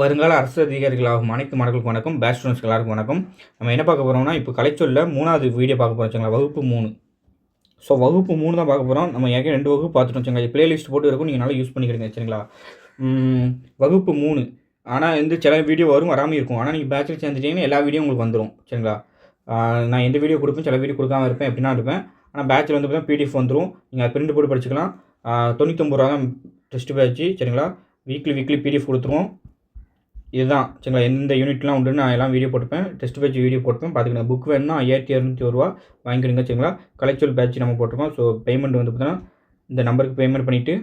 வருங்கால அரசு அதிகாரிகளாகும். அனைத்து மாணவர்களுக்கு வணக்கம். பேட்ச் ஸ்டூடெண்ட்ஸ் எல்லாருக்கும் வணக்கம். நம்ம என்ன பார்க்க போகிறோம்னா இப்போ கலைச்சொல்ல மூணாவது வீடியோ பார்க்க போகிறோம் வச்சுங்களா வகுப்பு மூணு. ஸோ வகுப்பு மூணு தான் பார்க்க போகிறோம் நம்ம ஏற்கனவே ரெண்டு வகுப்பு பார்த்துட்டோம் வச்சுங்களா பிளேலிஸ்ட் போட்டு இருக்கும். நீங்கள் நல்லா யூஸ் பண்ணிக்கிறீங்க சரிங்களா? வகுப்பு மூணு. ஆனால் வந்து சில வீடியோ வரும் வராமல் இருக்கும். ஆனால் நீங்கள் பேட்சில் சேர்ந்துட்டீங்கன்னா எல்லா வீடியோ உங்களுக்கு வந்துடும் சரிங்களா? நான் எந்த வீடியோ கொடுப்பேன் சில வீடியோ கொடுக்காம இருப்பேன் எப்படின்னா இருப்பேன். ஆனால் பேட்சில் வந்து பார்த்தீங்கன்னா பிடிஎஃப் வந்துடும் நீங்கள் பிரிண்ட் போட்டு படிச்சுக்கலாம். தொண்ணூற்றொம்பது ரூபா தான் டெஸ்ட் பேச்சு சரிங்களா? வீக்லி வீக்லி பிடிஎஃப் கொடுத்துருவோம். இதுதான். சரிங்களா? எந்த யூனிட்லாம் உண்டு நான் எல்லாம் வீடியோ போட்டுப்பேன். டெஸ்ட் பேட்ச் வீடியோ போட்டுப்பேன். பார்த்துக்கணும் புக் வேணும்னா ஐயாயிரத்தி இரநூத்தி ஒரு ரூபா வாங்கிக்கிறீங்க சரிங்களா? கலெக்சுவல் பேட்ச் நம்ம போட்டிருக்கோம். ஸோ பேமெண்ட் வந்து பார்த்தீங்கன்னா இந்த நம்பருக்கு பேமெண்ட் பண்ணிவிட்டு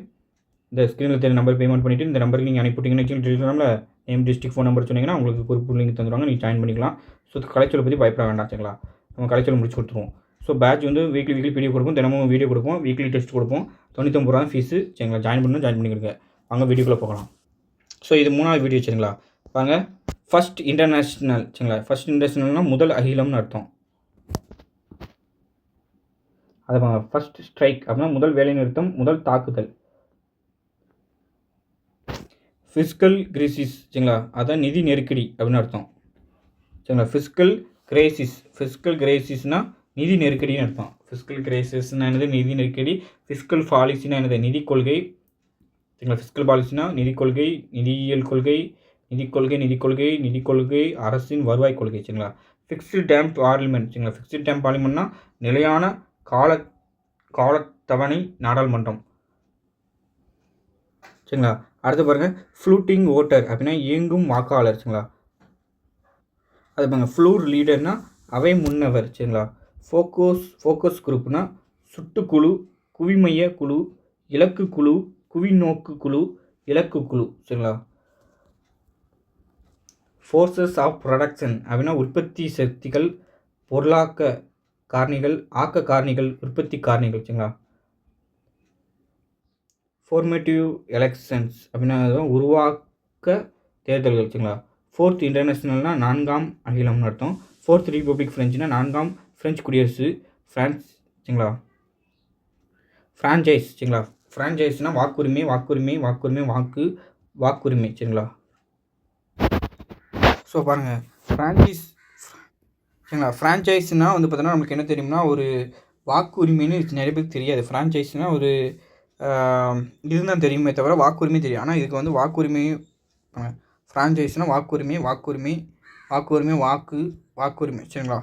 இந்த ஸ்க்ரீனில் தெரிய நம்பர் பேமெண்ட் பண்ணிவிட்டு இந்த நம்பருக்கு நீங்கள் அனுப்பிவிட்டீங்கன்னு வச்சுக்கோங்க. நேம் டிஸ்ட்ரிக் ஃபோன் நம்பர் சொன்னீங்கன்னா உங்களுக்கு குறிப்பு லிங்க் தந்துடுவாங்க நீங்கள் ஜாயின் பண்ணிக்கலாம். ஸோ கலெக்சுவல் பற்றி பயப்பட வேண்டாம். சரிங்களா? நம்ம கலெக்சுவல் முடிச்சு கொடுத்துருவோம். ஸோ பேட்ச் வந்து வீக்லி வீக்லி வீடியோ கொடுப்போம். தினமும் வீடியோ கொடுப்போம். வீக்லி டெஸ்ட் கொடுப்போம். தொண்ணூத்தொம்பது ரூபா ஃபீஸு சரிங்களா? ஜாயின் பண்ணணும் ஜாயின் பண்ணிக்கிறங்க அங்கே வீடியோக்குள்ளே போகலாம். ஸோ இது மூணாவது வீடியோ சரிங்களா? பாருங்க. ஃபர்ஸ்ட் இன்டர்நேஷ்னல் சரிங்களா? ஃபஸ்ட் இன்டர்நேஷ்னல்னால் முதல் அகிலம்னு அர்த்தம். அதை பாருங்க. ஃபர்ஸ்ட் ஸ்ட்ரைக் அப்படின்னா முதல் வேலைநிறுத்தம் முதல் தாக்குதல். ஃபிஸ்கல் கிரிசிஸ் சரிங்களா? அதான் நிதி நெருக்கடி அப்படின்னு அர்த்தம். சரிங்களா? ஃபிஸ்கல் கிரேசிஸ் ஃபிஸ்கல் கிரேசிஸ்னால் நிதி நெருக்கடின்னு அர்த்தம். ஃபிஸ்கல் கிரேசிஸ்னா என்னது? நிதி நெருக்கடி. ஃபிஸ்கல் பாலிசினா என்னது? நிதி கொள்கை. சரிங்களா? ஃபிஸ்கல் பாலிசினா நிதி கொள்கை நிதியியல் கொள்கை நிதி கொள்கை நிதி கொள்கை நிதி கொள்கை அரசின் வருவாய் கொள்கை சரிங்களா? ஃபிக்ஸ்டு டேம் பார்லிமெண்ட் சரிங்களா? ஃபிக்ஸ்டு டேம் பார்லிமெண்ட்னா நிலையான கால காலத்தவணை நாடாளுமன்றம். சரிங்களா? அடுத்து பாருங்கள் ஃப்ளூட்டிங் ஓட்டர் அப்படின்னா இயங்கும் வாக்காளர் சரிங்களா? அது பாருங்க ஃப்ளூர் லீடர்னா அவை முன்னவர் சரிங்களா? ஃபோக்கஸ் ஃபோக்கஸ் குரூப்னா சுட்டுக்குழு குவிமைய குழு இலக்கு குழு குவிநோக்கு குழு இலக்கு குழு சரிங்களா? ஃபோர்ஸஸ் ஆஃப் ப்ரொடக்ஷன் அப்படின்னா உற்பத்தி சக்திகள் பொருளாக்க காரணிகள் ஆக்க காரணிகள் உற்பத்தி காரணிகள் வச்சுங்களா ஃபோர்மேட்டிவ் எலெக்ஷன்ஸ் அப்படின்னா உருவாக்க தேர்தல்கள் வச்சுங்களா ஃபோர்த் இன்டர்நேஷ்னல்னால் நான்காம் அகிலம்னு அர்த்தம். ஃபோர்த் ரிப்பப்ளிக் ஃப்ரெஞ்சுனா நான்காம் ஃப்ரெஞ்சு குடியரசு ஃப்ரான்ஸ் சரிங்களா? ஃப்ரான்ச்சைஸ் சரிங்களா? ஃப்ரான்ச்சைஸ்னால் வாக்குரிமை வாக்குரிமை வாக்குரிமை வாக்கு வாக்குரிமை சரிங்களா? ஸோ பாருங்கள் ஃப்ரான்ச்சைஸ் சரிங்களா? ஃப்ரான்ச்சைஸ்னால் வந்து பார்த்தோன்னா நமக்கு என்ன தெரியும்னா ஒரு வாக்குரிமைன்னு நிறைய பேருக்கு தெரியாது. ஃப்ரான்ச்சைஸ்னால் ஒரு இதுதான் தெரியுமே தவிர வாக்குரிமை தெரியும் ஆனால் இதுக்கு வந்து வாக்குரிமை ஃப்ரான்ச்சைஸ்னால் வாக்குரிமை வாக்குரிமை வாக்குரிமை வாக்கு வாக்குரிமை சரிங்களா?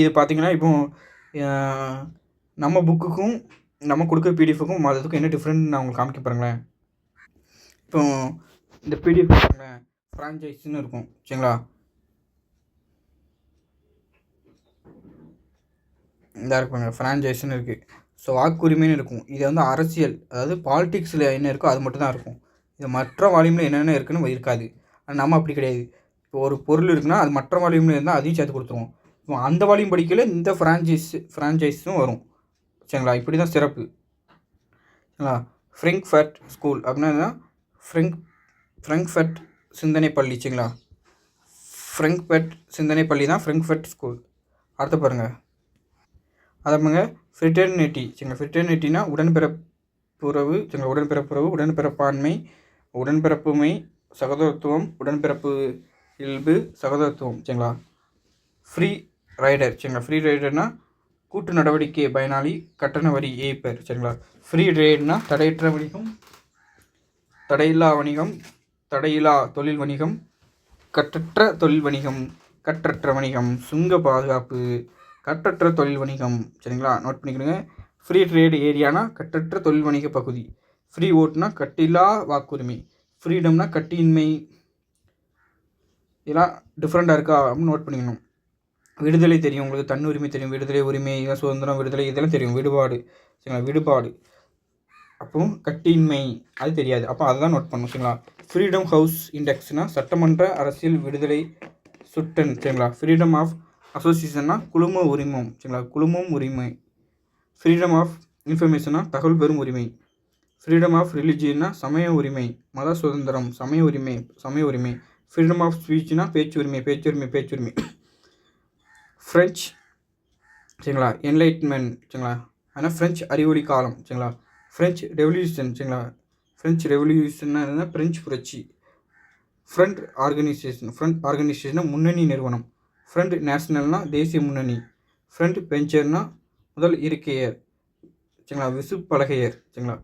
இது பார்த்தீங்கன்னா இப்போ நம்ம புக்குக்கும் நம்ம கொடுக்குற பிடிஎஃபுக்கும் அதுக்கும் என்ன டிஃப்ரெண்ட் நான் உங்களுக்கு காமிக்க பாருங்களேன் இப்போ இந்த பிடிஎஃப் பாருங்களேன். ஃப்ரான்ச்சைஸ்னு இருக்கும். சரிங்களா? இந்த இருப்பாங்க ஃப்ரான்ச்சைஸ்னு இருக்குது ஸோ வாக்குரிமைன்னு இருக்கும். இது வந்து அரசியல். அதாவது பாலிடிக்ஸில் என்ன இருக்கோ அது மட்டும் தான் இருக்கும். இது மற்ற வால்யூமில் என்னென்ன இருக்குன்னு இருக்காது. ஆனால் நம்ம அப்படி கிடையாது. இப்போ ஒரு பொருள் இருக்குன்னா அது மற்ற வால்யூமில் இருந்தால் அதையும் சேர்த்து கொடுத்துருவோம். இப்போ அந்த வால்யூம் படிக்கல இந்த ஃப்ரான்ச்சைஸ் ஃப்ரான்ச்சைஸும் வரும். சரிங்களா? இப்படி தான் சிறப்பு. சரிங்களா? ஃப்ரிங்க்ஃபர்ட் ஸ்கூல் அப்படின்னா என்னன்னா, ஃப்ரிங்க் ஃப்ரங்க்ஃபர்ட் சிந்தனை பள்ளி சரிங்களா? சிந்தனை பள்ளி தான் ஃப்ரங்க்ஃபர்ட் ஸ்கூல். அடுத்து பாருங்கள் அதை ஃப்ரிட்டர்னிட்டி சரிங்களா? ஃப்ரிட்டர்னிட்டினா உடன்பிறப்புறவு சரிங்களா? உடன்பிறப்புறவு உடன்பிறப்பான்மை உடன்பிறப்புமை சகோதரத்துவம் உடன்பிறப்பு இயல்பு சகோதரத்துவம் சரிங்களா? ஃப்ரீ ரைடர் சரிங்களா? ஃப்ரீ ரைடர்னா கூட்டு நடவடிக்கை பயனாளி கட்டண வரி ஏய்ப்பர் சரிங்களா? ஃப்ரீ ட்ரேட்னா தடையற்ற வணிகம் தடையில்லா வணிகம் தடையிலா தொழில் வணிகம்? கற்றற்ற தொழில் வணிகம் கற்றற்ற வணிகம் சுங்க பாதுகாப்பு கற்றற்ற தொழில் வணிகம். சரிங்களா? நோட் பண்ணிக்கிடுங்க ஃப்ரீ ட்ரேட் ஏரியானா கற்றற்ற தொழில் வணிக பகுதி. ஃப்ரீ ஓட்டுனா கட்டிலா வாக்குரிமை. ஃப்ரீடம்னா கட்டியின்மை இதெல்லாம் டிஃப்ரெண்ட்டாக இருக்கா அப்படின்னு நோட் பண்ணிக்கணும். விடுதலை தெரியும். உங்களுக்கு தன்னுரிமை தெரியும். விடுதலை உரிமை சுதந்திரம் விடுதலை இதெல்லாம் தெரியும். விடுபாடு. சரிங்களா? விடுபாடு. அப்போ கட்டியின்மை அது தெரியாது. அப்போ அதை தான் நோட் பண்ணணும். சரிங்களா? ஃப்ரீடம் ஹவுஸ் இண்டெக்ஸ்னால் சட்டமன்ற அரசியல் விடுதலை சுட்டன் சரிங்களா? ஃப்ரீடம் ஆஃப் அசோசியேஷன்னா குழும உரிமம் சரிங்களா? குழுமம் உரிமை. ஃப்ரீடம் ஆஃப் இன்ஃபர்மேஷனா தகவல் பெறும் உரிமை. ஃப்ரீடம் ஆஃப் ரிலிஜியன்னா சமய உரிமை மத சுதந்திரம் சமய உரிமை சமய உரிமை. ஃப்ரீடம் ஆஃப் ஸ்பீச்னா பேச்சுரிமை பேச்சுரிமை பேச்சுரிமை ஃப்ரெஞ்ச் சரிங்களா? என்லைட்மெண்ட் சரிங்களா? ஆனால் ஃப்ரெஞ்ச் அறிவொளி காலம் சரிங்களா? ஃப்ரெஞ்ச் ரெவல்யூஷன் சரிங்களா? ஃப்ரெஞ்ச் ரெவல்யூஷன்னா என்னன்னா பிரெஞ்சு புரட்சி. ஃப்ரண்ட் ஆர்கனைசேஷன் ஃப்ரண்ட் ஆர்கனைசேஷனாக முன்னணி நிறுவனம். ஃப்ரண்ட் நேஷனல்னா தேசிய முன்னணி. ஃப்ரண்ட் பெஞ்சர்னால் முதல் இருக்கையர். சரிங்களா? விசுப்பலகையர். சரிங்களா?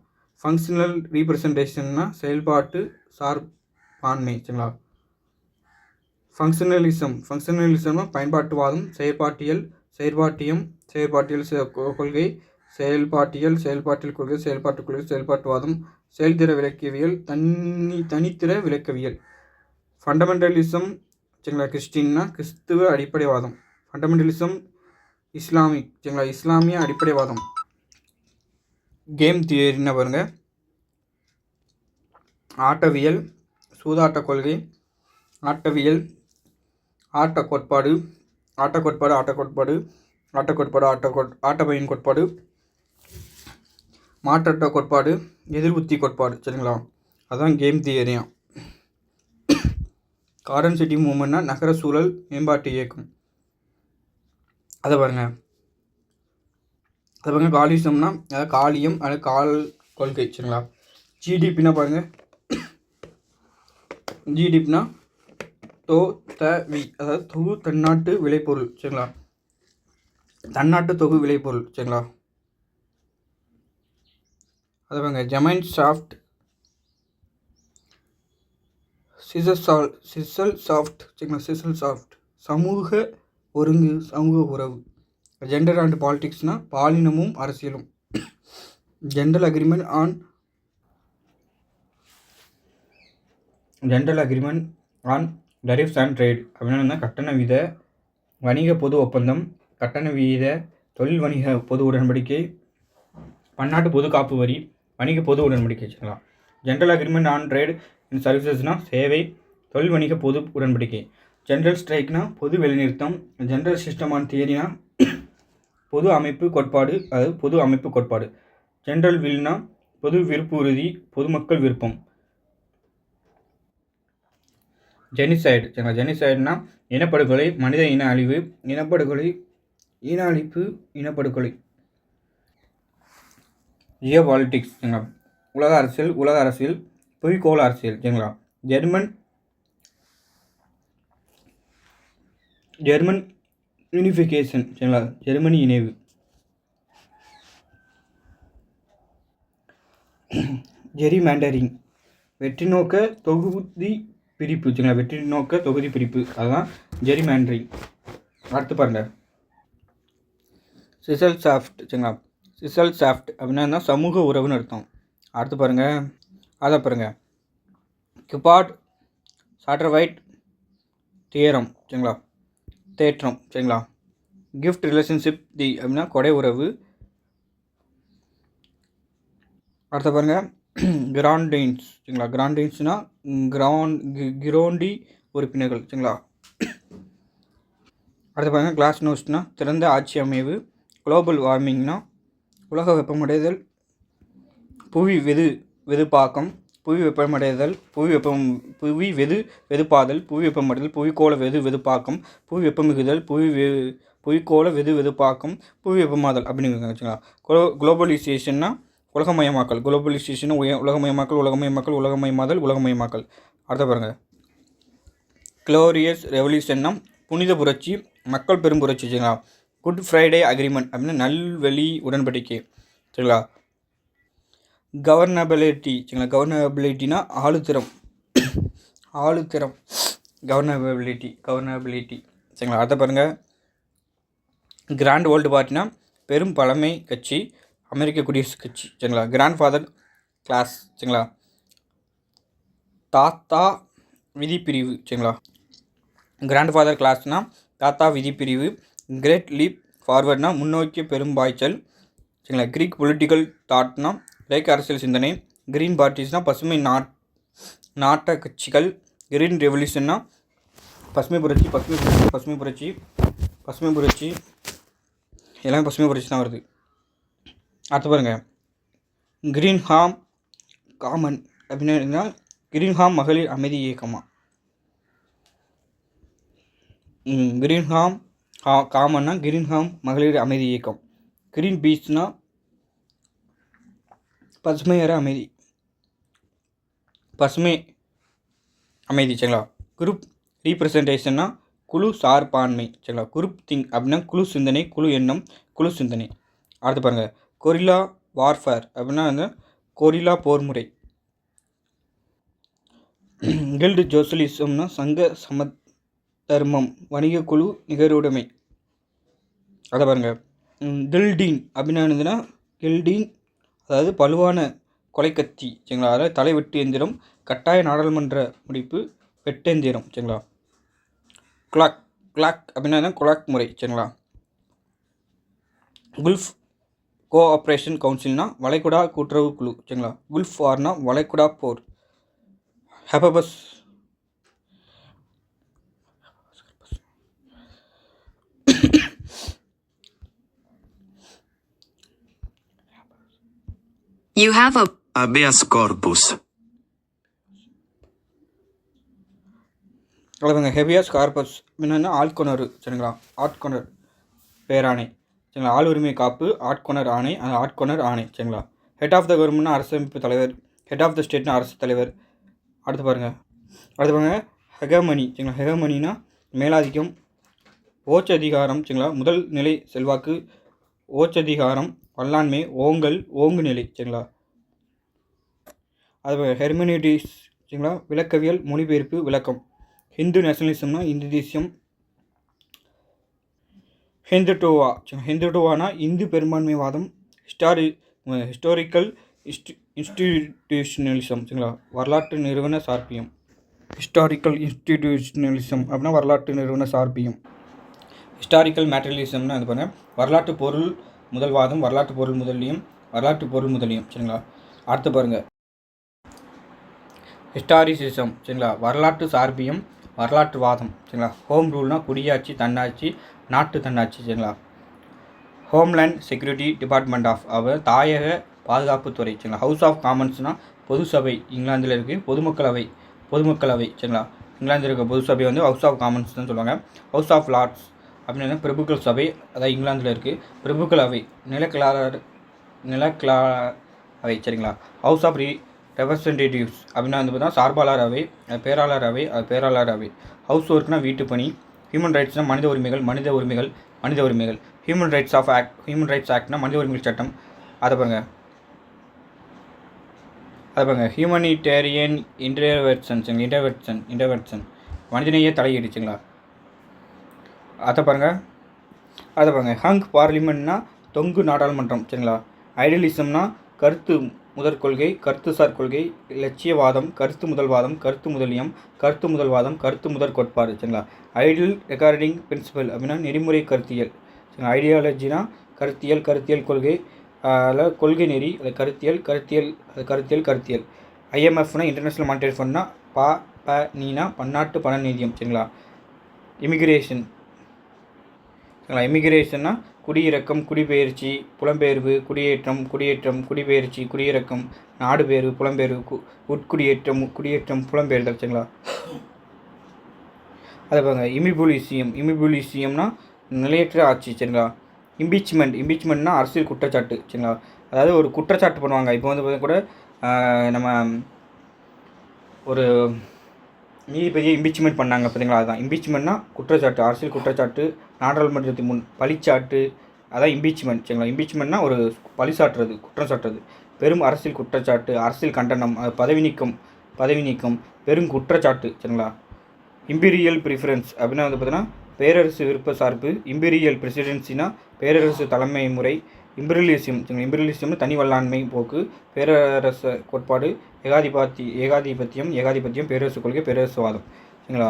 ஃபங்க்ஷனல் ரீப்ரசன்டேஷன்னா செயல்பாட்டு சார்பான்மை சரிங்களா? ஃபங்க்ஷனலிசம் ஃபங்க்ஷனலிசம்னா பயன்பாட்டுவாதம் செயற்பாட்டியல் செயற்பாட்டியம் செயற்பாட்டியல் கொள்கை செயல்பாட்டியல் செயல்பாட்டியல் கொள்கை செயல்பாட்டு கொள்கை செயல்பாட்டுவாதம் செயல்திற விளக்கவியல் தனி தனித்திற விளக்கவியல். ஃபண்டமெண்டலிசம் சரிங்களா கிறிஸ்டின்னா கிறிஸ்துவ அடிப்படைவாதம். ஃபண்டமெண்டலிசம் இஸ்லாமிக் சரிங்களா இஸ்லாமிய அடிப்படைவாதம். கேம் தியரின்னு பாருங்கள் ஆட்டவியல் சூதாட்ட கொள்கை ஆட்டவியல் ஆட்ட கோட்பாடு ஆட்ட கோட்பாடு ஆட்ட கோட்பாடு ஆட்ட கோட்பாடு ஆட்ட கோட் ஆட்டப்பயின் கோட்பாடு. மாற்றட்ட கோட்பாடு எதிர்புத்தி கோட்பாடு சரிங்களா? அதுதான் கேம் தியரியா கார்டன் சிட்டி மூமெண்ட்னா நகர சூழல் மேம்பாட்டு இயக்கம். அதை பாருங்க. அதை பாருங்க காலிசம்னா அதாவது காலியம் அதாவது கால் கொள்கை சரிங்களா? ஜிடிபின்னா பாருங்க. ஜிடிபினா தோ த வி அதாவது தொகு தன்னாட்டு விளைபொருள் சரிங்களா? தன்னாட்டு தொகு விளைபொருள் சரிங்களா? அது பாருங்க ஜமைன் சாஃப்ட் சிசல் சால் சிசல் சாஃப்ட் சரிங்களா சிசல் சாஃப்ட் சமூக ஒருங்கு சமூக உறவு. ஜெண்டர் அண்ட் பாலிடிக்ஸ்னால் பாலினமும் அரசியலும். General agreement on general agreement on tariffs and trade அப்படின்னா கட்டண வீத வணிக பொது ஒப்பந்தம் கட்டண வீத தொழில் வணிக பொது உடன்படிக்கை பன்னாட்டு பொது காப்பு வரி வணிக பொது உடன்படிக்கை வச்சுக்கலாம். General agreement on trade in சர்வீசஸ்னால் சேவை தொழில் வணிக பொது உடன்படிக்கை. ஜென்ரல் ஸ்ட்ரைக்னா பொது வேலைநிறுத்தம் ஜென்ரல் சிஸ்டம் ஆன் தியரினா பொது அமைப்பு கோட்பாடு அதாவது பொது அமைப்பு கோட்பாடு. ஜென்ரல் வில்னா பொது விருப்பு உறுதி பொதுமக்கள் விருப்பம். ஜெனிசைடு ஜெனிசைடுனா இனப்படுகொலை மனித இன அழிவு இனப்படுகொலை இன அழிப்பு இனப்படுகொலை. ஜியோ பாலிட்டிக்ஸ் சரிங்களா உலக அரசியல் உலக அரசியல் புவிக்கோள அரசியல் சரிங்களா ஜெர்மன் ஜெர்மன் யூனிஃபிகேஷன் சரிங்களா ஜெர்மனி இணைவு. ஜெரி மேண்டரிங் வெற்றி நோக்க தொகுதி பிரிப்பு சரிங்களா வெற்றி நோக்க தொகுதி பிரிப்பு. அதுதான் ஜெரி மேண்டரிங் அடுத்து பாருங்கள் சிசல் சாஃப்ட் சரிங்களா சிசல் சாஃப்ட் அப்படின்னா சமூக உறவுன்னு அர்த்தம். அடுத்து பாருங்கள் அதை பாருங்கள் கிபாட் சாட்டர்வைட் தியரம் சரிங்களா? தேற்றம் சரிங்களா? கிஃப்ட் ரிலேஷன்ஷிப் தி அப்படின்னா கொடை உறவு. அடுத்த பாருங்கள் கிராண்டைன்ஸ் சரிங்களா? கிராண்டைன்ஸ்னால் கிராண்ட் கிரோண்டி உறுப்பினர்கள் சரிங்களா? அடுத்து பாருங்கள் கிளாஸ் நோஸ்ட்னா திறந்த ஆட்சி அமைவு. குளோபல் வார்மிங்னா உலக வெப்பமடைதல் புவி வெது வெதுப்பாக்கம் புவி வெப்பமடைதல் புவி வெப்பம் புவி வெது வெதுப்பாதல் புவி வெப்பமடைதல் புவிக்கோள வெது வெதுப்பாக்கம் புவி வெப்பமிகுதல் புவி வெ புவிக்கோள வெது வெதுப்பாக்கம் புவி வெப்பமாதல் அப்படின்னு வச்சுக்கலாம் குளோ குளோபலைசேஷன்னா உலகமயமாக்கல். குளோபலைசேஷன் உய உலகமயமாக்கல் உலகமயமாக்கல் உலகமயமாதல் உலகமயமாக்கல். அடுத்த பாருங்கள் க்ளோரியஸ் ரெவல்யூஷன்னா புனித புரட்சி மக்கள் பெரும் புரட்சி வச்சுக்கலாம் குட் ஃப்ரைடே அக்ரிமெண்ட் அப்படின்னா நல்வழி உடன்படிக்கை சரிங்களா? கவர்னபிலிட்டி சரிங்களா? கவர்னபிலிட்டினா ஆளுத்திறம். ஆளுத்திறம். கவர்னபிலிட்டி கவர்னபிலிட்டி சரிங்களா? அடுத்த பாருங்கள் கிராண்ட் வேர்ல்டு பார்ட்டினா பெரும் பழமை கட்சி அமெரிக்க குடியரசு கட்சி சரிங்களா? கிராண்ட் ஃபாதர் கிளாஸ் சரிங்களா? தாத்தா விதிப்பிரிவு சரிங்களா? கிராண்ட் ஃபாதர் கிளாஸ்னால் தாத்தா விதிப்பிரிவு கிரேட் லீப் ஃபார்வர்ட்னா முன்னோக்கிய பெரும் பாய்ச்சல். சரிங்களா? கிரீக் பொலிட்டிக்கல் தாட்னா கிரேக்க அரசியல் சிந்தனை கிரீன் பார்ட்டிஸ்னால் பசுமை நாட் நாட்ட கட்சிகள் கிரீன் ரெவல்யூஷன்னா பசுமை புரட்சி பசுமை புரட்சி பசுமை புரட்சி பசுமை புரட்சி. எல்லாமே பசுமை புரட்சி தான் வருது. அடுத்து பாருங்கள் கிரீன் ஹாம் காமன் அப்படின்னா கிரீன் ஹாம் மகளிர் அமைதி இயக்கமாக ம், கிரீன் ஹாம் ஹா காமன்னா கிரீன்ஹாம் மகளிர் அமைதி இயக்கம். கிரீன் பீச்னா பசுமையர அமைதி. பசுமை அமைதி சரிங்களா? குரூப் ரீப்ரசன்டேஷன்னா குழு சார்பான்மை சரிங்களா? குரூப் திங் அப்படின்னா குழு சிந்தனை குழு எண்ணம் குழு சிந்தனை. அடுத்து பாருங்கள் கொரில்லா வார்ஃபேர் அப்படின்னா வந்து கொரில்லா போர்முறை. கில்டு ஜோசலிசம்னா சங்க சமதர்மம் வணிக குழு நிகருடைமை. அதை பாருங்கள் கில்டீன் அப்படின்னா என்னதுன்னா கில்டீன் அதாவது பழுவான கொலைக்கத்தி சரிங்களா? அதாவது தலைவெட்டு எந்திரம் கட்டாய நாடாளுமன்ற முடிப்பு வெட்டெந்திரம் சரிங்களா? கிளாக் கிளாக் அப்படின்னா குலாக் முறை சரிங்களா? குல்ஃப் கோஆப்ரேஷன் கவுன்சில்னா வளைகுடா கூட்டுறவு குழு சரிங்களா? குல்ஃப் வார்னா வளைகுடா போர். ஹெபபஸ் You have a habeas corpus, அவ்வளோதாங்க ஹெவியாஸ் கார்பஸ் என்னென்னா ஆட்கொணர் சரிங்களா? ஆட்கொணர் பேராணை சரிங்களா? ஆள் உரிமை காப்பு ஆட்கொணர் ஆணை அந்த ஆட்கொணர் ஆணை சரிங்களா? ஹெட் ஆஃப் த கவர்மெண்ட்னா அரசமைப்பு தலைவர் ஹெட் ஆஃப் த ஸ்டேட்னா அரசு தலைவர். அடுத்து பாருங்கள் அடுத்து பாருங்கள் ஹெகமணி சரிங்களா? ஹெகமணினா மேலாதிக்கம் ஓச்சதிகாரம் சரிங்களா? முதல் நிலை செல்வாக்கு ஓச்சதிகாரம் வல்லாண்மை ஓங்கல் ஓங்கு நிலை சரிங்களா? அது ஹெர்மினிட்டிஸ் சரிங்களா? விளக்கவியல் மொழிபெயர்ப்பு விளக்கம். ஹிந்து நேஷனலிசம்னா இந்து தேசியம் ஹிந்துட்டுவா ஹிந்துட்டுவானா இந்து பெரும்பான்மைவாதம். ஹிஸ்டாரி ஹிஸ்டாரிக்கல் இன்ஸ்டி இன்ஸ்டிடியூஷனலிசம் சரிங்களா? வரலாற்று நிறுவன சார்பியம். ஹிஸ்டாரிக்கல் இன்ஸ்டிடியூஷனலிசம் அப்படின்னா வரலாற்று நிறுவன சார்பியம். ஹிஸ்டாரிக்கல் மேட்டரியலிசம்னு அது பாருங்கள் வரலாற்று பொருள் முதல்வாதம் வரலாற்று பொருள் முதலியும் வரலாற்று பொருள் முதலியும் சரிங்களா? அடுத்து பாருங்கள் ஹிஸ்டாரிசிசம் சரிங்களா? வரலாற்று சார்பியம் வரலாற்று வாதம் சரிங்களா? ஹோம் ரூல்னால் குடியாட்சி தன்னாட்சி நாட்டு தன்னாட்சி சரிங்களா? ஹோம்லேண்ட் செக்யூரிட்டி டிபார்ட்மெண்ட் ஆஃப் அவர் தாயக பாதுகாப்புத்துறை சரிங்களா? ஹவுஸ் ஆஃப் காமன்ஸ்னால் பொது சபை இங்கிலாந்தில் இருக்குது பொதுமக்களவை பொதுமக்களவை சரிங்களா? இங்கிலாந்தில் இருக்க பொது சபை வந்து ஹவுஸ் ஆஃப் காமன்ஸ் தான் சொல்லுவாங்க. ஹவுஸ் ஆஃப் லார்ட்ஸ் அப்படின்னு பிரபுக்கள் சபை அதாவது இங்கிலாந்தில் இருக்குது பிரபுக்கள் அவை. நிலக்கலாளர் நிலக்கலா அவை சரிங்களா? ஹவுஸ் ஆஃப் ரீ ரெப்ரசன்டேட்டிவ்ஸ் அப்படின்னா வந்து பார்த்தா சார்பாளர் அவை பேராளர் அவை அது பேராளர் அவை. ஹவுஸ் ஒர்க்னா வீட்டுப்பணி ஹியூமன் ரைட்ஸ்னால் மனித உரிமைகள் மனித உரிமைகள் மனித உரிமைகள். Human rights of act human rights ஆக்ட்னா மனித உரிமைகள் சட்டம். அதை பாருங்க. அதை பாருங்க. ஹியூமனிடேரியன் இன்டர்வென்ஷன்ஸ் இன்டர்வென்ஷன் இன்டர்வென்ஷன் மனிதநேய தலையீடுச்சுங்களா அதை பாருங்கள் அதை பாருங்கள் ஹங் பார்லிமெண்ட்னா தொங்கு நாடாளுமன்றம் சரிங்களா? ஐடியலிசம்னா கருத்து முதற் கொள்கை கருத்துசார் கொள்கை இலட்சியவாதம் கருத்து முதல்வாதம் கருத்து முதலியம் கருத்து முதல்வாதம் கருத்து முதற் கோட்பாடு சரிங்களா? ஐடியல் ரெக்கார்டிங் பிரின்சிபல் அப்படின்னா நெறிமுறை கருத்தியல் சரிங்களா? ஐடியாலஜினா கருத்தியல் கருத்தியல் கொள்கை அதில் கொள்கை நெறி அது கருத்தியல் கருத்தியல் அது கருத்தியல் கருத்தியல். ஐஎம்எஃப்னா இன்டர்நேஷ்னல் மானிட்டரி ஃபண்ட்னா பா ப நீனா பன்னாட்டு பண நிதியம் சரிங்களா? இமிக்ரேஷன். இமிக்ரேஷன்னா குடியிறக்கம் குடிபெயர்ச்சி புலம்பெயர்வு குடியேற்றம் குடியேற்றம் குடிபெயர்ச்சி குடியிறக்கம் நாடுபெயர்வு புலம்பெயர்வு கு உட்குடியேற்றம் குடியேற்றம் புலம்பெயர்தல் வச்சுங்களா? அதை பாருங்க. இமிபுலிசியம் இமிபுலிசியம்னா நிலையற்ற ஆட்சி சரிங்களா இம்பீச்மெண்ட் இம்பீச்மெண்ட்னா அரசியல் குற்றச்சாட்டு சரிங்களா அதாவது ஒரு குற்றச்சாட்டு பண்ணுவாங்க. இப்போ வந்து பார்த்தீங்கன்னா கூட நம்ம ஒரு நீதிபதியை இம்பீச்மெண்ட் பண்ணாங்க பார்த்தீங்களா அதுதான் இம்பீச்மெண்ட்னா குற்றச்சாட்டு அரசியல் குற்றச்சாட்டு நாடாளுமன்றத்தின் முன் பழிச்சாட்டு அதான் இம்பீச்மெண்ட் சரிங்களா? இம்பீச்மெண்ட்னா ஒரு பழிசாட்டுறது குற்றம் சாட்டுறது பெரும் அரசியல் குற்றச்சாட்டு அரசியல் கண்டனம் பதவி நீக்கம் பதவி நீக்கம் பெரும் குற்றச்சாட்டு சரிங்களா? இம்பீரியல் ப்ரிஃபரன்ஸ் அப்படின்னா வந்து பார்த்தீங்கன்னா பேரரசு விருப்ப சார்பு இம்பீரியல் பிரசிடென்சினா பேரரசு தலைமை முறை இம்பீரியலிசம் இம்பீரியலிசம் தனி வல்லாண்மை போக்கு பேரரச கோட்பாடு ஏகாதிபாத்தி ஏகாதிபத்தியம் ஏகாதிபத்தியம் பேரரசு கொள்கை பேரரசுவாதம் சரிங்களா?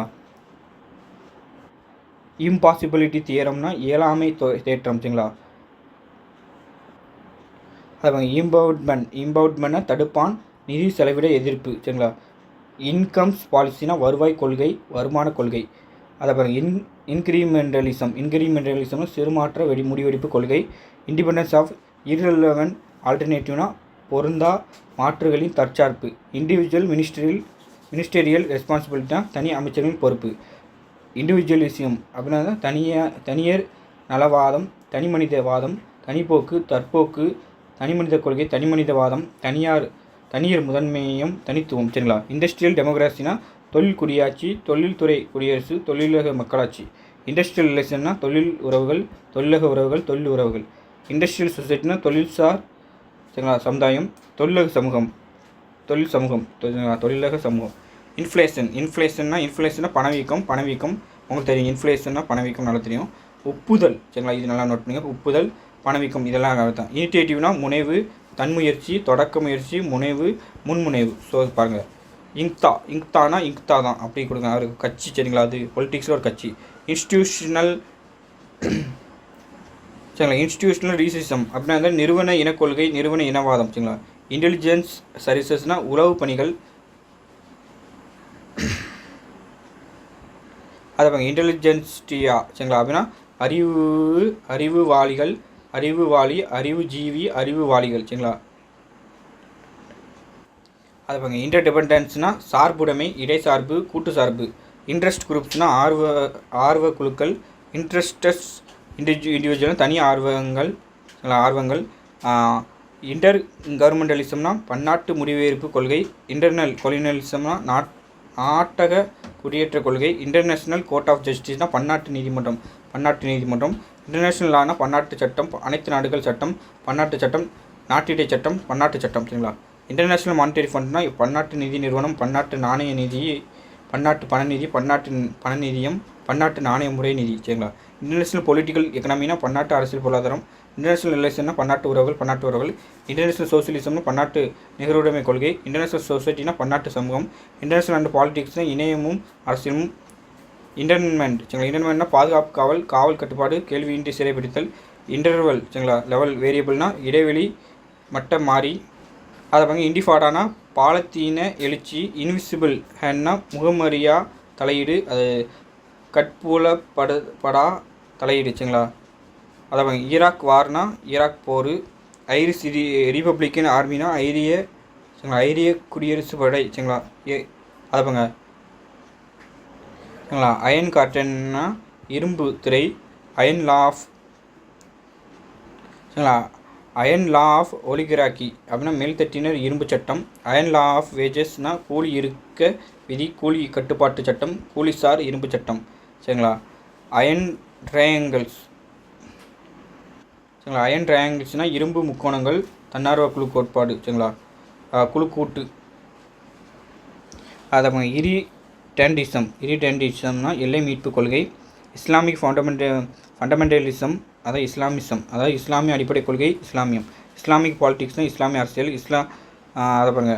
இம்பாசிபிலிட்டி தியரம்னா இயலாமை தேற்றம் சரிங்களா? அது இம்பவுட்மெண்ட் இம்பவுட்மெண்ட்னா தடுப்பான் நிதி செலவிட எதிர்ப்பு சரிங்களா? இன்கம்ஸ் பாலிசினா வருவாய் கொள்கை வருமான கொள்கை. அதை பாருங்கள் இன் இன்கிரிமெண்டலிசம் இன்க்ரிமெண்டலிசம்னா சிறுமாற்ற வெடி முடிவெடிப்பு கொள்கை. இண்டிபெண்டன்ஸ் ஆஃப் இர்ரெலவன் ஆல்டர்னேட்டிவ்னா பொருந்தா மாற்றுகளின் தற்சார்பு. இண்டிவிஜுவல் மினிஸ்டரியல் மினிஸ்டரியல் ரெஸ்பான்சிபிலிட்டினா தனி அமைச்சர்களின் பொறுப்பு. இண்டிவிஜுவலிசம் அப்படின்னா தான் தனியா தனியர் நலவாதம் தனிமனிதவாதம் தனிப்போக்கு தற்போக்கு தனிமனித கொள்கை தனிமனிதவாதம் தனியார் தனியர் முதன்மையும் தனித்துவம். சரிங்களா? இண்டஸ்ட்ரியல் டெமோக்ராசினா தொழில் குடியாட்சி தொழில்துறை குடியரசு தொழிலக மக்களாட்சி. இண்டஸ்ட்ரியல் ரிலேஷன்னா தொழில் உறவுகள் தொழிலக உறவுகள் தொழில் உறவுகள். இண்டஸ்ட்ரியல் சொசைட்டினா தொழில்சார் சமுதாயம் தொழிலக சமூகம். தொழில் சமூகம் தொ- தொழிலக சமூகம். இன்ஃப்ளேஷன் இன்ஃப்ளேஷன்னா இன்ஃப்ளேஷன்னா பணவீக்கம் பணவீக்கம். உங்களுக்கு தெரியும் இன்ஃப்ளேஷன்னா பணவீக்கம் நல்லா தெரியும். ஒப்புதல் சரிங்களா இது நல்லா நோட் பண்ணுங்க ஒப்புதல் பணவீக்கம் இதெல்லாம் தான் இனிஷியேட்டிவ்னா முனைவு தன்முயற்சி தொடக்க முயற்சி முனைவு முன்முனைவு. ஸோ பாருங்கள் இங்க்தா இங்க்தானா இங்க்தா தான் அப்படி கொடுங்க. அவருக்கு கட்சி சரிங்களா? அது பொலிட்டிக்ஸில் ஒரு கட்சி. இன்ஸ்டிடியூஷனல் சரிங்களா? இன்ஸ்டிடியூஷனல் ரீசிசம் அப்படின்னா வந்து நிறுவன இனக்கொள்கை நிறுவன இனவாதம் சரிங்களா? இன்டெலிஜென்ஸ் சர்வீசஸ்னால் உளவு பணிகள். அதை பாருங்க. இன்டெலிஜென்ஸ்டியா சரிங்களா? அப்படின்னா அறிவு அறிவுவாளிகள் அறிவுவாளி அறிவுஜீவி அறிவுவாளிகள் சரிங்களா? அதை பாருங்க இன்டர்டிபெண்டன்ஸ்னால் சார்புடைமை இடைசார்பு கூட்டு சார்பு இன்ட்ரெஸ்ட் குரூப்ஸ்னால் ஆர்வ ஆர்வ குழுக்கள் இன்ட்ரெஸ்டஸ் இண்டிவிஜு இண்டிவிஜுவல் தனி ஆர்வங்கள் ஆர்வங்கள். இன்டர் கவர்மெண்டலிசம்னா பன்னாட்டு முடிவேற்பு கொள்கை இன்டர்னல் கொலினலிசம்னா நாட் நாட்டக குடியேற்ற கொள்கை இன்டர்நேஷ்னல் கோர்ட் ஆஃப் ஜஸ்டிஸ்னால் பன்னாட்டு நீதிமன்றம் பன்னாட்டு நீதிமன்றம். இன்டர்நேஷ்னல் லானா பன்னாட்டு சட்டம் அனைத்து நாடுகள் சட்டம் பன்னாட்டு சட்டம் நாட்டிடை சட்டம் பன்னாட்டு சட்டம் சரிங்களா? இன்டர்நேஷ்னல் மானிட்டரி ஃபண்ட்னா பன்னாட்டு நிதி நிறுவனம் பன்னாட்டு நாணய நிதி பன்னாட்டு பணநிதி பன்னாட்டு ந- பண நிதியம் பன்னாட்டு நாணய முறை நிதி சரிங்களா? இன்டர்நேஷ்னல் பொலிட்டிக்கல் எக்கனாமினா பன்னாட்டு அரசியல் பொருளாதாரம் இன்டர்நேஷ்னல் ரிலேஷன்னா பன்னாட்டு உறவுகள் பன்னாட்டு உறவுகள் இன்டர்நேஷ்னல் சோசியலிசம்னு பன்னாட்டு நிகருடைமை கொள்கை இன்டர்நேஷ்னல் சொசைட்டினா பன்னாட்டு சமூகம் இன்டர்நேஷ்னல் அண்ட் பாலிடிக்ஸ்னா இணையமும் அரசியலும் இன்டர்மெண்ட் சரிங்களா? இன்டர்மெண்ட்னா பாதுகாப்பு காவல் காவல் கட்டுப்பாடு கேள்வியின்றி சிறைப்பிடித்தல் இன்டர்வல் சரிங்களா? லெவல் வேரியபிள்னா இடைவெளி மட்ட மாறி அதை பாருங்க இண்டிஃபாடானா? பாலத்தீன எழுச்சி இன்விசிபிள் ஹேன்னா முகமரியா தலையீடு அது கட்பூலப்படு படா தலையீடு சரிங்களா? அதை பாருங்க ஈராக் வார்னா ஈராக் போர் ஐரிஸ் ரி ரிபப்ளிக்கன் ஆர்மினா ஐரிய ஐரிய குடியரசு படை சரிங்களா? ஏ அதை பாருங்க சரிங்களா? அயன் காட்டன்னா இரும்பு திரை அயன் லாஃப் சரிங்களா? அயன் லா ஆஃப் ஒலிகிராக்கி அப்படின்னா மேல்தட்டினர் இரும்பு சட்டம். அயன் லா ஆஃப் வேஜஸ்னால் கூலி இருக்க விதி கூலி கட்டுப்பாட்டு சட்டம் கூலிசார் இரும்பு சட்டம். சரிங்களா? Iron triangles. சரிங்களா? அயன் ட்ரையாங்கிள்ஸ்னால் இரும்பு முக்கோணங்கள் தன்னார்வ குழு கோட்பாடு. சரிங்களா? குழு கூட்டு. அதை இரி டேண்டிசம் இரி டேண்டிசம்னா எல்லை மீட்பு கொள்கை. இஸ்லாமிக் ஃபண்டமெண்ட ஃபண்டமெண்டலிசம் அதான் இஸ்லாமிசம் அதாவது இஸ்லாமிய அடிப்படை கொள்கை இஸ்லாமியம். இஸ்லாமிக் பாலிடிக்ஸ்னால் இஸ்லாமிய அரசியல் இஸ்லா அதை பாருங்க.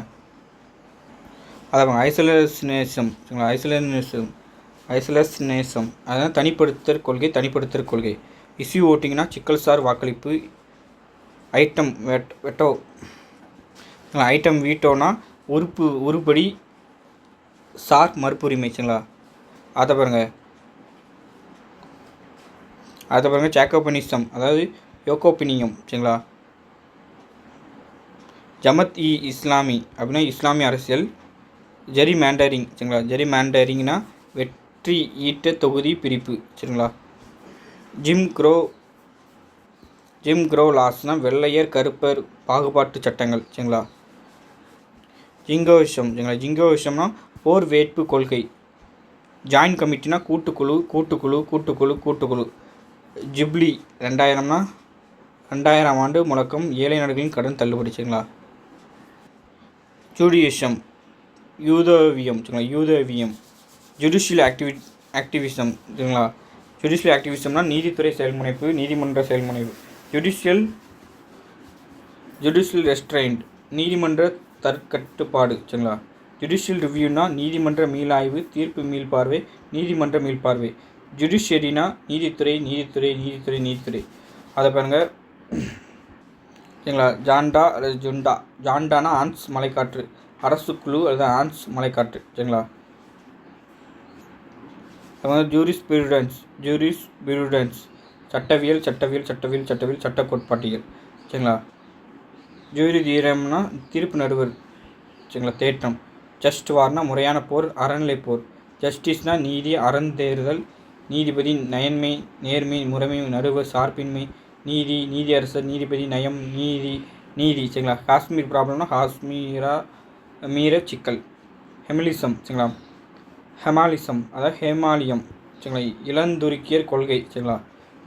அதை பாருங்க ஐசோலேஷனிசம் சரிங்களா? ஐசோலேஷனிசம் ஐசோலேஷனிசம் அதான் தனிப்படுத்தல் கொள்கை தனிப்படுத்தல் கொள்கை. இஸ்யூ ஓட்டிங்னா சிக்கல்சார் வாக்களிப்பு ஐட்டம் வெட் வெட்டோ ஐட்டம் வீட்டோனா உறுப்பு உருப்படி சார் மறுப்புரிமைச்சுங்களா அதை பாருங்கள் அடுத்த பாருங்க சேக்கோபனிசம் அதாவது யோகோபினியம் சரிங்களா? ஜமத் இ இஸ்லாமி அப்படின்னா இஸ்லாமிய அரசியல். ஜெரி மேண்டரிங் சரிங்களா? ஜெரி மேண்டரிங்னா வெற்றி ஈட்ட தொகுதி பிரிப்பு சரிங்களா? ஜிம் க்ரோ ஜிம் க்ரோ லாஸ்னால் வெள்ளையர் கருப்பர் பாகுபாட்டு சட்டங்கள் சரிங்களா? ஜிங்கோவிஷம் சரிங்களா? ஜிங்கோவிஷம்னா போர் வேட்பு கொள்கை. ஜாயின்ட் கமிட்டினா கூட்டுக்குழு கூட்டுக்குழு கூட்டுக்குழு கூட்டுக்குழு. ஜிப்லி ரெண்டாயிரம்னா ரெண்டாயிரம் ஆண்டு முழக்கம் ஏழை நாடுகளின் கடன் தள்ளுபடி சரிங்களா? ஜூடியஷம் யூதோவியம் சரிங்களா? யூதோவியம் ஜுடிஷியல் ஆக்டிவி ஆக்டிவிசம் சரிங்களா? ஜுடிஷியல் ஆக்டிவிசம்னா நீதித்துறை செயல்முனைப்பு நீதிமன்ற செயல்முனைவு. ஜுடிஷியல் ஜுடிஷியல் ரெஸ்ட்ரைண்ட் நீதிமன்ற தற்கட்டுப்பாடு சரிங்களா? ஜுடிஷியல் ரிவ்யூனா நீதிமன்ற மீளாய்வு தீர்ப்பு மீள்பார்வை நீதிமன்ற மீள்பார்வை. ஜுடிஷியரினா நீதித்துறை நீதித்துறை நீதித்துறை நீதித்துறை. அதை பாருங்கள் சரிங்களா ஜாண்டா அல்லது ஜுண்டா. ஜாண்டானா ஆன்ஸ் மலைக்காற்று. அரசு குழு அல்லது ஆன்ஸ் மலைக்காற்று. சரிங்களா அப்புறம் ஜூரிஸ் பிரிடன்ஸ். ஜூரிஸ் பிரிடன்ஸ். சட்டவியல் சட்டவியல் சட்டவியல் சட்டவியல் சட்ட கோட்பாட்டியல். சரிங்களா ஜூரி தீரம்னா தீர்ப்பு நடுவர். சரிங்களா தேற்றம். ஜஸ்ட் வார்னா முறையான போர் அறநிலை போர். ஜஸ்டிஸ்னால் நீதி அறந்தேறுதல் நீதிபதி நயன்மை நேர்மை முறைமை நடுவர் சார்பின்மை நீதி நீதியரசர் நீதிபதி நயம் நீதி நீதி சரிங்களா? காஷ்மீர் ப்ராப்ளம்னா காஷ்மீரா மீற சிக்கல். ஹெமலிசம் சரிங்களா? ஹெமாலிசம் அதாவது ஹெமாலியம் சரிங்களா? இளந்துருக்கியர் கொள்கை சரிங்களா?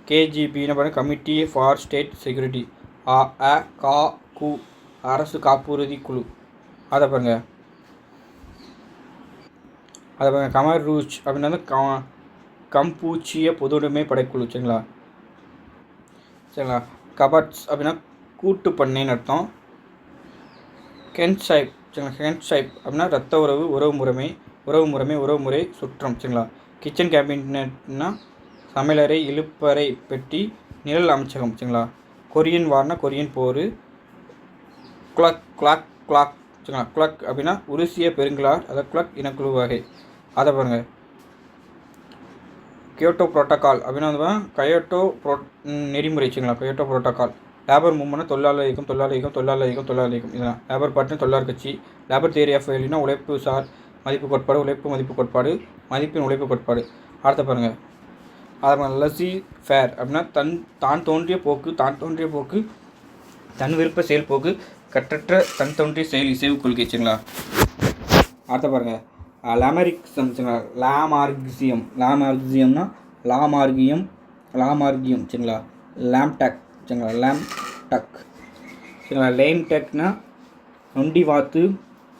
கேஜிபின்னு பாருங்க கமிட்டி ஃபார் ஸ்டேட் செக்யூரிட்டி. அ அ கா கு அரசு காப்புறுதி குழு. அதை பாருங்க. அதை பாருங்க. கமர் ரூச் அப்படின்னா கம்பூச்சிய பொதுவுடைமை படைக்குழு சரிங்களா? சரிங்களா? கபட்ஸ் அப்படின்னா கூட்டு பண்ணைன்னு அர்த்தம். கென்சைப் சரிங்களா? கென்சைப் அப்படின்னா ரத்த உறவு உறவு முறைமை உறவு முறைமை உறவு முறை சுற்றம் சரிங்களா? கிச்சன் கேபினட்னா சமையலறை இழுப்பறை பெட்டி நிழல் அமைச்சகம் சரிங்களா? கொரியன் வார்னா கொரியன் போர். குளக் குளாக் குளாக் சரிங்களா? குளக் அப்படின்னா உருசிய பெருங்களார் அதாவது குளக் இனக்குழு வகை. அதை பாருங்கள் கியோட்டோ புரோட்டோக்கால் அப்படின்னா வந்து கயோட்டோ ப்ரோ நெறிமுறை வச்சுங்களா கயோட்டோ புரோட்டோக்கால் லேபர் மூவ்மெண்ட் தொழிலாளர் இயக்கம் தொழிலாளர் இயக்கம் தொழிலாளர் இயக்கம் தொழிலாளர் இயக்கம் இதெல்லாம் லேபர் பார்ட்டி தொழிலாளர் கட்சி. லேபர் தேரி ஆஃப் வேலினா உழைப்பு சார் மதிப்பு கோட்பாடு உழைப்பு மதிப்பு கோட்பாடு மதிப்பின் உழைப்பு கோட்பாடு. அடுத்த பாருங்கள் அதை லசி ஃபேர் அப்படின்னா தன் தான் தோன்றிய போக்கு தான் தோன்றிய போக்கு தன் விருப்ப செயல் போக்கு கட்டற்ற தன் தோன்றிய செயல் இசைவு கொள்கை வச்சுங்களா அடுத்த பாருங்கள் லெமரிக் சரிங்களா? லாமார்கிசியம். லாமார்கிசியம்னா லாமார்கியம் லாமார்கியம் சரிங்களா? லேம்டக் சரிங்களா? லேம் டக் சரிங்களா? லேம் டெக்னா நொண்டி வாத்து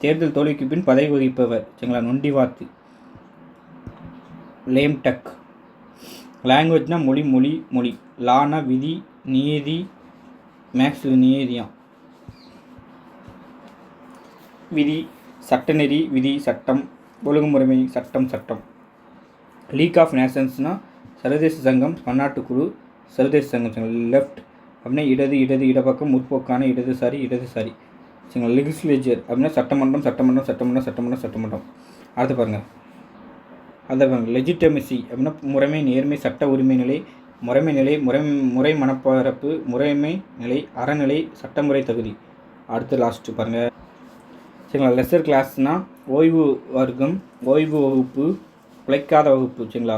தேர்தல் தோல்விக்கு பின் பதவி வகிப்பவர் சரிங்களா? நொண்டி வாத்து லேம் டக் லாங்குவேஜ்னா மொழி மொழி மொழி. லானா விதி நியதி மேக்ஸில் நியதியாம். விதி சட்டநெறி விதி சட்டம் ஒழுங்குமுறைமை சட்டம் சட்டம். லீக் ஆஃப் நேஷன்ஸ்னால் சர்வதேச சங்கம் பன்னாட்டு குழு சர்வதேச சங்கம் லெஃப்ட் அப்படின்னா இடது இடது இடப்பக்கம் முற்போக்கான இடதுசாரி இடதுசாரி சரிங்களா லெகிஸ்லேச்சர் அப்படின்னா சட்டமன்றம் சட்டமன்றம் சட்டமன்றம் சட்டமன்றம் சட்டமன்றம். அடுத்து பாருங்கள் அதை பாருங்கள் லெஜிட்டமசி அப்படின்னா முறைமை நேர்மை சட்ட உரிமை நிலை முறைமை நிலை முறை முறை மனப்பரப்பு முறைமை நிலை அறநிலை சட்டமுறை தகுதி. அடுத்து லாஸ்ட்டு பாருங்கள் சரிங்களா லெசர் கிளாஸ்னால் ஓய்வு வர்க்கம் ஓய்வு வகுப்பு உழைக்காத வகுப்பு சரிங்களா?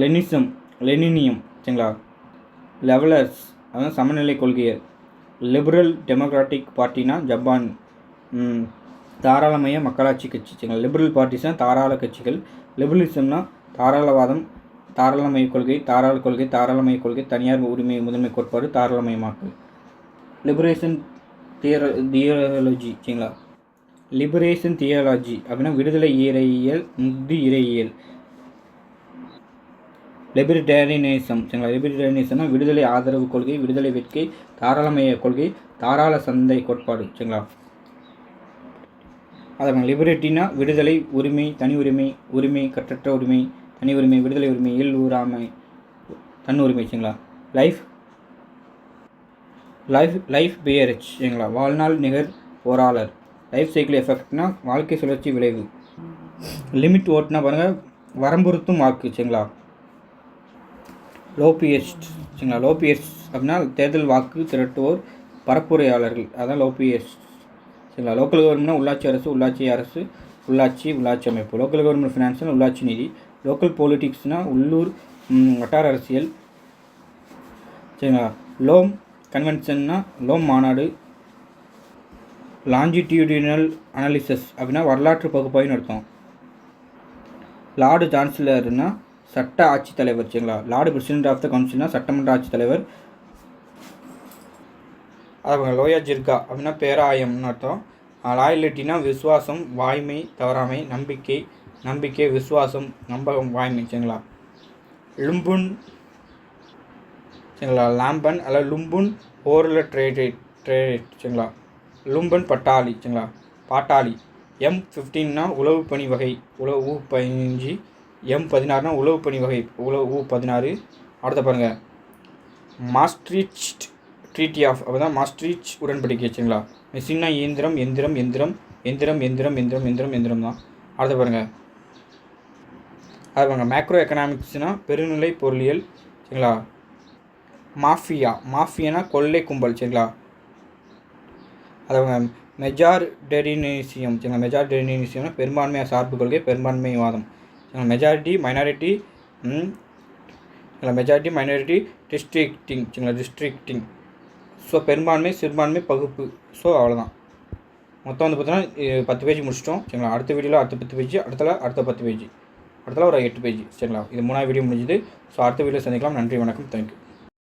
லெனிசம் லெனினியம் சரிங்களா? லெவலர்ஸ் அதான் சமநிலை கொள்கையர் லிபரல் டெமோக்ராட்டிக் பார்ட்டினா ஜப்பான். தாராளமய மக்களாட்சி கட்சி சரிங்களா? லிபரல் பார்ட்டிஸ்னால் தாராள கட்சிகள். லிபரலிசம்னா தாராளவாதம் தாராளமய கொள்கை தாராள கொள்கை தாராளமய கொள்கை தனியார் உரிமை முதன்மை கோட்பாடு தாராளமயமாக்கல். லிபரேஷன் தியர தியாலஜி சரிங்களா? லிபரேஷன் தியாலஜி அப்படின்னா விடுதலை இறையியல் முக்தி இறையியல். லிபர்டேரியனிசம் சரிங்களா? லிபர்டேரியனிசம்னா விடுதலை ஆதரவு கொள்கை விடுதலை வெட்கை தாராளமய கொள்கை தாராள சந்தை கோட்பாடு சரிங்களா? அதான் லிபர்ட்டினா விடுதலை உரிமை தனி உரிமை உரிமை கற்றற்ற உரிமை தனி உரிமை விடுதலை உரிமை இயல் ஊராமை தன் உரிமை சரிங்களா? லைஃப் லைஃப் லைஃப் பியரிச் சரிங்களா? வாழ்நாள் நிகர் போராளர். லைஃப் சைக்கிள் எஃபெக்ட்னா வாழ்க்கை சுழற்சி விளைவு. லிமிட் ஓட்டுனா பாருங்கள் வரம்புறுத்தும் வாக்கு சரிங்களா? லோபியஸ்ட் சரிங்களா? லோபியஸ்ட் அப்படின்னா தேர்தல் வாக்கு திரட்டுவோர் பரப்புரையாளர்கள். அதான் லோபியஸ்ட் சரிங்களா? லோக்கல் கவர்மெண்ட்னா உள்ளாட்சி அரசு உள்ளாட்சி அரசு உள்ளாட்சி உள்ளாட்சி அமைப்பு. லோக்கல் கவர்மெண்ட் ஃபினான்ஸ்னால் உள்ளாட்சி நிதி. லோக்கல் பொலிட்டிக்ஸ்னால் உள்ளூர் வட்டார அரசியல் சரிங்களா? லோம் கன்வென்ஷன்னா லோம் மாநாடு லாஞ்சிடியூடினல் அனாலிசஸ் அப்படின்னா வரலாற்று பகுப்பாய்னு அர்த்தம். லார்டு சான்சலர்னா சட்ட ஆட்சித்தலைவர் சரிங்களா? லார்டு பிரசிடென்ட் ஆஃப் த கவுன்சில்னா சட்டமன்ற ஆட்சித் தலைவர் லோயா ஜிர்கா அப்படின்னா பேராயம்னு அர்த்தம். லாயலிட்டினா விசுவாசம் வாய்மை தவறாமை நம்பிக்கை நம்பிக்கை விசுவாசம் நம்பகம் வாய்மை சரிங்களா? லும்புன் சரிங்களா? லாம்பன் அல்லது லும்புன் ஓரல ட்ரேட் ட்ரேட் சரிங்களா? லும்பன் பட்டாளி சரிங்களா? பாட்டாளி. எம் ஃபிஃப்டீன்னா உளவு பணி வகை உளவு ஊ பதினஞ்சு எம் பதினாறுனா உளவு பணி வகை உளவு ஊ பதினாறு. அடுத்த பாருங்கள் மாஸ்ட்ரிச் ட்ரீட்டி ஆஃப் அப்பதான் மாஸ்ட்ரிச் உடன்படிக்கை சரிங்களா? மிஷின்னா இயந்திரம் எந்திரம் எந்திரம் எந்திரம் எந்திரம் எந்திரம் எந்திரம் எந்திரம் தான். அடுத்த பாருங்கள் அது பாருங்கள் மேக்ரோ எக்கனாமிக்ஸ்னால் பெருநிலை பொருளியல் சரிங்களா? மாஃபியா மாஃபியானா கொள்ளை கும்பல் சரிங்களா? அதாவது மெஜார் டெரினேசியம் சரிங்களா மெஜார் டெரினேசியம்னா பெரும்பான்மை சார்பு கொள்கை பெரும்பான்மைவாதம். சரிங்களா மெஜாரிட்டி மைனாரிட்டி இல்லை மெஜாரிட்டி மைனாரிட்டி டிஸ்ட்ரிக்டிங் சரிங்களா டிஸ்ட்ரிக்டிங் ஸோ பெரும்பான்மை சிறுபான்மை பகுப்பு. ஸோ அவ்வளோதான் மொத்தம் வந்து பார்த்தீங்கன்னா பத்து பேஜ் முடிச்சிட்டோம். சரிங்களா? அடுத்த வீடியோவில் அடுத்த பத்து பேஜ் அடுத்தல அடுத்த பத்து பேஜ் அடுத்தல ஒரு எட்டு பேஜ் சரிங்களா? இது மூணாவது வீடியோ முடிஞ்சுது. ஸோ அடுத்த வீடியோ சந்திக்கலாம். நன்றி வணக்கம். தேங்க்யூ